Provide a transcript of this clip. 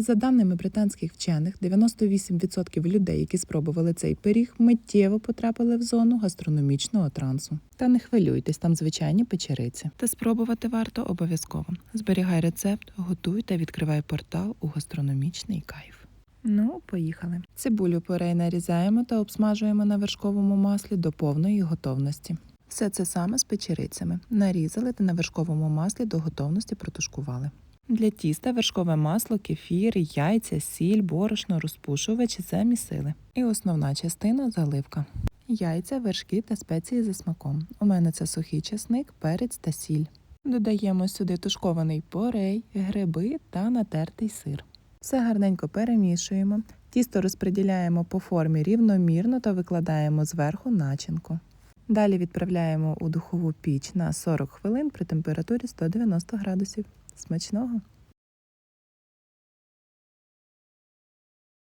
За даними британських вчених, 98% людей, які спробували цей пиріг, миттєво потрапили в зону гастрономічного трансу. Та не хвилюйтесь, там звичайні печериці. Та спробувати варто обов'язково. Зберігай рецепт, готуй та відкривай портал у гастрономічний кайф. Ну, поїхали. Цибулю порей нарізаємо та обсмажуємо на вершковому маслі до повної готовності. Все це саме з печерицями. Нарізали та на вершковому маслі до готовності протушкували. Для тіста вершкове масло, кефір, яйця, сіль, борошно, розпушувачі замісили. І основна частина заливка. Яйця, вершки та спеції за смаком. У мене це сухий чесник, перець та сіль. Додаємо сюди тушкований порей, гриби та натертий сир. Все гарненько перемішуємо. Тісто розподіляємо по формі рівномірно та викладаємо зверху начинку. Далі відправляємо у духову піч на 40 хвилин при температурі 190 градусів. Смачного!